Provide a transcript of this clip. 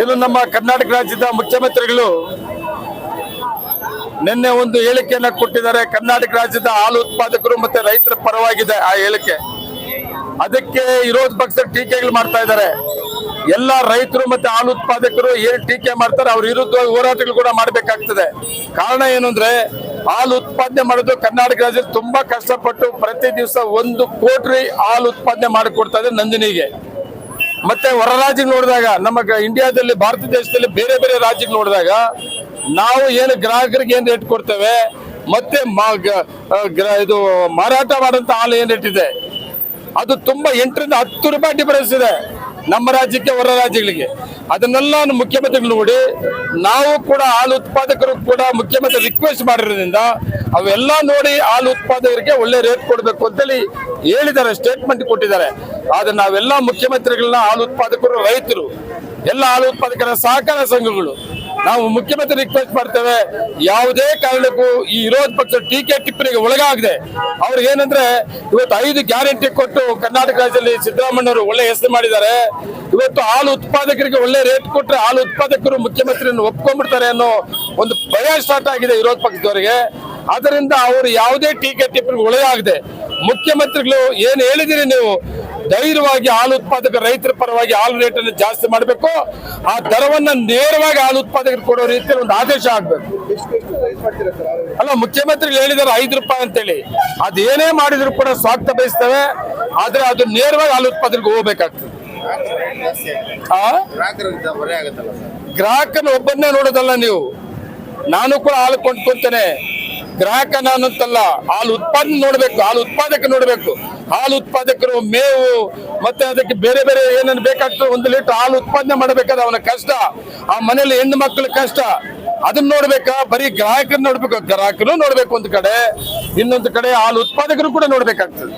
ಇನ್ನು ನಮ್ಮ ಕರ್ನಾಟಕ ರಾಜ್ಯದ ಮುಖ್ಯಮಂತ್ರಿಗಳು ನಿನ್ನೆ ಒಂದು ಹೇಳಿಕೆಯನ್ನ ಕೊಟ್ಟಿದ್ದಾರೆ. ಕರ್ನಾಟಕ ರಾಜ್ಯದ ಹಾಲು ಉತ್ಪಾದಕರು ಮತ್ತೆ ರೈತರ ಪರವಾಗಿದೆ ಆ ಹೇಳಿಕೆ. ಅದಕ್ಕೆ ವಿರೋಧ ಪಕ್ಷ ಟೀಕೆಗಳು ಮಾಡ್ತಾ ಇದ್ದಾರೆ. ಎಲ್ಲ ರೈತರು ಮತ್ತೆ ಹಾಲು ಉತ್ಪಾದಕರು ಏನ್ ಟೀಕೆ ಮಾಡ್ತಾರೆ ಅವ್ರ ವಿರುದ್ಧ ಹೋರಾಟಗಳು ಕೂಡ ಮಾಡಬೇಕಾಗ್ತದೆ. ಕಾರಣ ಏನು ಅಂದ್ರೆ ಹಾಲು ಉತ್ಪಾದನೆ ಮಾಡೋದು ಕರ್ನಾಟಕ ರಾಜ್ಯದಲ್ಲಿ ತುಂಬಾ ಕಷ್ಟಪಟ್ಟು ಪ್ರತಿ ದಿವಸ ಒಂದು ಕೋಟಿ ಹಾಲು ಉತ್ಪಾದನೆ ಮಾಡಿಕೊಡ್ತಾ ಇದೆ ನಂದಿನಿಗೆ. ಮತ್ತೆ ಹೊರ ರಾಜ್ಯಕ್ಕೆ ನೋಡಿದಾಗ, ನಮ್ಮ ಇಂಡಿಯಾದಲ್ಲಿ, ಭಾರತ ದೇಶದಲ್ಲಿ ಬೇರೆ ಬೇರೆ ರಾಜ್ಯಕ್ಕೆ ನೋಡಿದಾಗ, ನಾವು ಏನು ಗ್ರಾಹಕರಿಗೆ ಏನು ರೇಟ್ ಕೊಡ್ತೇವೆ, ಮತ್ತೆ ಇದು ಮಾರಾಟ ಮಾಡೋಂಥ ಹಾಲು ಏನು ರೇಟ್ ಇದೆ? ಅದು ತುಂಬಾ ಎಂಟರಿಂದ ಹತ್ತು ರೂಪಾಯಿ ಡಿಫರೆನ್ಸ್ ಇದೆ ನಮ್ಮ ರಾಜ್ಯಕ್ಕೆ, ಹೊರ ರಾಜ್ಯಗಳಿಗೆ. ಅದನ್ನೆಲ್ಲ ಮುಖ್ಯಮಂತ್ರಿಗಳು ನೋಡಿ, ನಾವು ಕೂಡ ಹಾಲು ಉತ್ಪಾದಕರು ಕೂಡ ಮುಖ್ಯಮಂತ್ರಿ ರಿಕ್ವೆಸ್ಟ್ ಮಾಡಿರೋದ್ರಿಂದ ಅವೆಲ್ಲ ನೋಡಿ ಹಾಲು ಉತ್ಪಾದಕರಿಗೆ ಒಳ್ಳೆ ರೇಟ್ ಕೊಡಬೇಕು ಅಂತೇಳಿ ಹೇಳಿದ್ದಾರೆ ಸ್ಟೇಟ್ಮೆಂಟ್ ಕೊಟ್ಟಿದ್ದಾರೆ. ಆದ್ರೆ ನಾವೆಲ್ಲ ಮುಖ್ಯಮಂತ್ರಿಗಳನ್ನ ಹಾಲು ಉತ್ಪಾದಕರು, ರೈತರು, ಎಲ್ಲ ಹಾಲು ಉತ್ಪಾದಕರ ಸಹಕಾರ ಸಂಘಗಳು, ನಾವು ಮುಖ್ಯಮಂತ್ರಿ ರಿಕ್ವೆಸ್ಟ್ ಮಾಡ್ತೇವೆ, ಯಾವುದೇ ಕಾರಣಕ್ಕೂ ಈ ವಿರೋಧ ಪಕ್ಷ ಟೀಕೆ ಟಿಪ್ಪಣಿಗೆ ಒಳಗಾಗದೆ, ಅವ್ರಿಗೆ ಏನಂದ್ರೆ ಇವತ್ತು ಐದು ಗ್ಯಾರಂಟಿ ಕೊಟ್ಟು ಕರ್ನಾಟಕ ರಾಜ್ಯದಲ್ಲಿ ಸಿದ್ದರಾಮಯ್ಯವರು ಒಳ್ಳೆ ಹೆಸರು ಮಾಡಿದ್ದಾರೆ, ಇವತ್ತು ಹಾಲು ಉತ್ಪಾದಕರಿಗೆ ಒಳ್ಳೆ ರೇಟ್ ಕೊಟ್ಟರೆ ಹಾಲು ಉತ್ಪಾದಕರು ಮುಖ್ಯಮಂತ್ರಿಯನ್ನು ಒಪ್ಕೊಂಡ್ಬಿಡ್ತಾರೆ ಅನ್ನೋ ಒಂದು ಭಯ ಸ್ಟಾರ್ಟ್ ಆಗಿದೆ ವಿರೋಧ ಪಕ್ಷದವರಿಗೆ. ಅದರಿಂದ ಅವರು ಯಾವುದೇ ಟೀಕೆ ಟಿಪ್ಪಣಿ ಒಳೆಯಾಗದೆ ಮುಖ್ಯಮಂತ್ರಿಗಳು ಏನು ಹೇಳಿದಿರಿ ನೀವು? ಧೈರ್ಯವಾಗಿ ಹಾಲು ಉತ್ಪಾದಕ ರೈತರ ಪರವಾಗಿ ಹಾಲು ರೇಟ್ ಅನ್ನು ಜಾಸ್ತಿ ಮಾಡಬೇಕು. ಆ ದರವನ್ನ ನೇರವಾಗಿ ಹಾಲು ಉತ್ಪಾದಕರು ಕೊಡೋ ರೀತಿಯಲ್ಲಿ ಒಂದು ಆದೇಶ ಆಗ್ಬೇಕು. ಅಲ್ಲ, ಮುಖ್ಯಮಂತ್ರಿಗಳು ಹೇಳಿದಾರೆ ಐದು ರೂಪಾಯಿ ಅಂತೇಳಿ. ಅದೇನೇ ಮಾಡಿದ್ರು ಕೂಡ ಸ್ವಾಗತ ಬಯಸ್ತವೆ. ಆದ್ರೆ ಅದು ನೇರವಾಗಿ ಹಾಲು ಉತ್ಪಾದಕರಿಗೆ ಹೋಗ್ಬೇಕಾಗ್ತದೆ. ಗ್ರಾಹಕನ ಒಬ್ಬನ್ನೇ ನೋಡೋದಲ್ಲ ನೀವು. ನಾನು ಕೂಡ ಹಾಲು ಕೊಂಡ್ಕೊಂತೇನೆ ಗ್ರಾಹಕ ಅನ್ನಂತಲ್ಲ ಹಾಲು ಉತ್ಪಾದನೆ ನೋಡ್ಬೇಕು, ಹಾಲು ಉತ್ಪಾದಕ ನೋಡ್ಬೇಕು. ಹಾಲು ಉತ್ಪಾದಕರು ಮೇವು, ಮತ್ತೆ ಅದಕ್ಕೆ ಬೇರೆ ಬೇರೆ ಏನೇನು ಬೇಕಾಗ್ತದೆ, ಒಂದು ಲೀಟರ್ ಹಾಲು ಉತ್ಪಾದನೆ ಮಾಡಬೇಕಾದ್ರೆ ಅವನ ಕಷ್ಟ. ಆ ಮನೇಲಿ ಹೆಣ್ಣು ಮಕ್ಕಳ ಕಷ್ಟ. ಅದನ್ನ ನೋಡ್ಬೇಕಾ? ಬರೀ ಗ್ರಾಹಕರು ನೋಡ್ಬೇಕು ಗ್ರಾಹಕರು ನೋಡ್ಬೇಕು ಒಂದು ಕಡೆ. ಇನ್ನೊಂದು ಕಡೆ ಹಾಲು ಉತ್ಪಾದಕರು ಕೂಡ ನೋಡ್ಬೇಕಾಗ್ತದೆ.